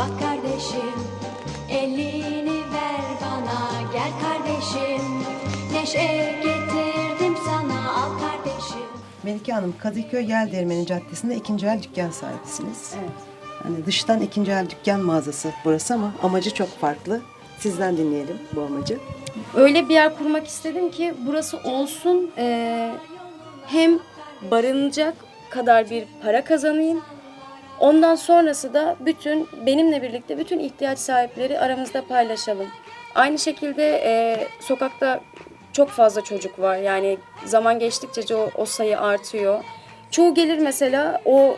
Bak kardeşim elini ver bana gel kardeşim Neşe getirdim sana al kardeşim Melike Hanım, Kadıköy Yel Değirmeni Caddesi'nde ikinci el dükkan sahibisiniz. Evet. Hani dıştan ikinci el dükkan mağazası burası ama amacı çok farklı. Sizden dinleyelim bu amacı. Öyle bir yer kurmak istedim ki burası olsun eee, hem barınacak kadar bir para kazanayım. Ondan sonrası da bütün benimle birlikte bütün ihtiyaç sahipleri aramızda paylaşalım. Aynı şekilde eee, sokakta çok fazla çocuk var. Yani zaman geçtikçe o, o sayı artıyor. Çoğu gelir mesela o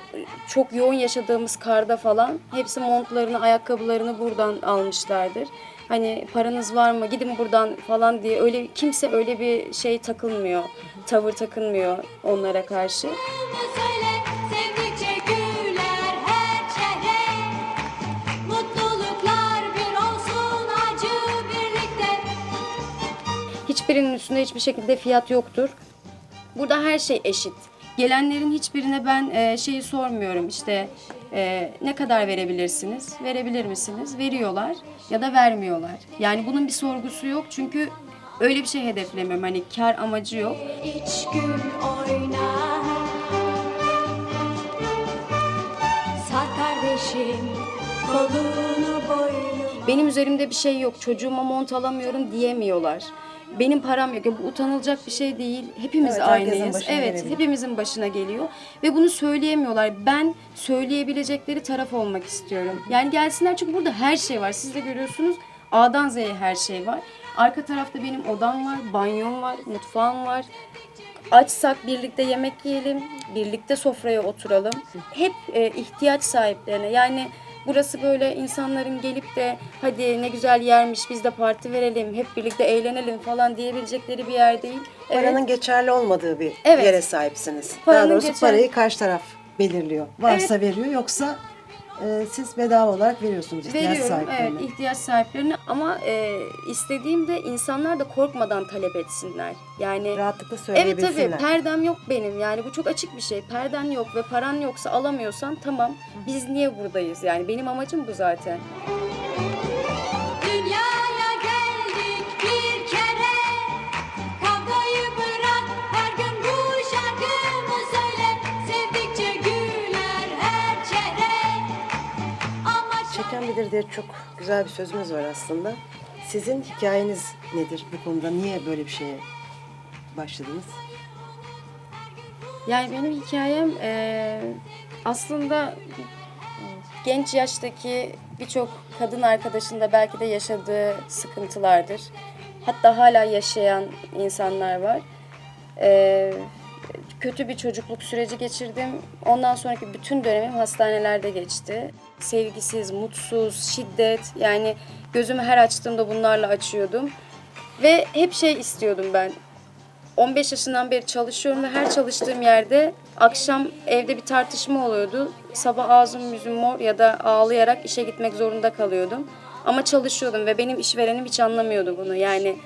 çok yoğun yaşadığımız karda falan hepsi montlarını, ayakkabılarını buradan almışlardır. Hani paranız var mı gidin buradan falan diye öyle kimse öyle bir şey takılmıyor. Tavır takılmıyor onlara karşı. Hiçbirinin üstünde hiçbir şekilde fiyat yoktur. Burada her şey eşit. Gelenlerin hiçbirine ben e, şeyi sormuyorum işte e, ne kadar verebilirsiniz, verebilir misiniz? Veriyorlar ya da vermiyorlar. Yani bunun bir sorgusu yok çünkü öyle bir şey hedeflemiyorum. Hani kar amacı yok. İç gül oyna Sar kardeşim kolunu boynu Benim üzerimde bir şey yok, çocuğuma mont alamıyorum diyemiyorlar. Benim param yok. Ya bu utanılacak bir şey değil. Hepimiz Evet, herkesin aynıyız. başına Evet, gelebilir. hepimizin başına geliyor ve bunu söyleyemiyorlar. Ben söyleyebilecekleri taraf olmak istiyorum. Yani gelsinler çünkü burada her şey var. Siz de görüyorsunuz. A'dan Z'ye her şey var. Arka tarafta benim odam var, banyom var, mutfağım var. Açsak birlikte yemek yiyelim, birlikte sofraya oturalım. Hep e, ihtiyaç sahiplerine yani burası böyle insanların gelip de hadi ne güzel yermiş biz de parti verelim, hep birlikte eğlenelim falan diyebilecekleri bir yer değil. Evet, Paranın geçerli olmadığı bir Evet. yere sahipsiniz. Paranın Daha doğrusu geçerli- parayı karşı taraf belirliyor. Varsa veriyor yoksa e, siz bedava olarak veriyorsunuz ihtiyaç veriyorum sahiplerine. evet ihtiyaç sahiplerine ama e, istediğimde insanlar da korkmadan talep etsinler. Yani Rahatlıkla Evet söyleyebilsinler. tabii perdem yok benim yani bu çok açık bir şey. Perden yok ve paran yoksa alamıyorsan tamam biz niye buradayız yani benim amacım bu zaten. Çeken bilir diye çok güzel bir sözümüz var aslında. Sizin hikayeniz nedir bu konuda? Niye böyle bir şeye başladınız? Yani benim hikayem eee, aslında genç yaştaki birçok kadın arkadaşın da belki de yaşadığı sıkıntılardır. Hatta hala yaşayan insanlar var. Eee, kötü bir çocukluk süreci geçirdim. Ondan sonraki bütün dönemim hastanelerde geçti. Sevgisiz, mutsuz, şiddet yani gözümü her açtığımda bunlarla açıyordum. Ve hep şey istiyordum ben. 15 yaşından beri çalışıyorum ve her çalıştığım yerde akşam evde bir tartışma oluyordu. Sabah ağzım yüzüm mor ya da ağlayarak işe gitmek zorunda kalıyordum. Ama çalışıyordum ve benim işverenim hiç anlamıyordu bunu. Yani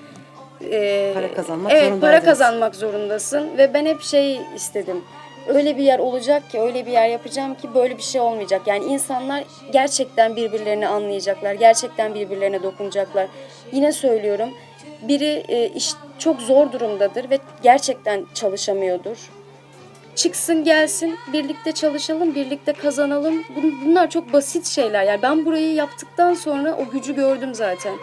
e, Para kazanmak evet, para kazanmak zorundasın ve ben hep şey istedim. Öyle bir yer olacak ki, öyle bir yer yapacağım ki böyle bir şey olmayacak. Yani insanlar gerçekten birbirlerini anlayacaklar, gerçekten birbirlerine dokunacaklar. Yine söylüyorum, biri e, iş çok zor durumdadır ve gerçekten çalışamıyordur. Çıksın gelsin, birlikte çalışalım, birlikte kazanalım. Bun- Bunlar çok basit şeyler. Yani ben burayı yaptıktan sonra o gücü gördüm zaten.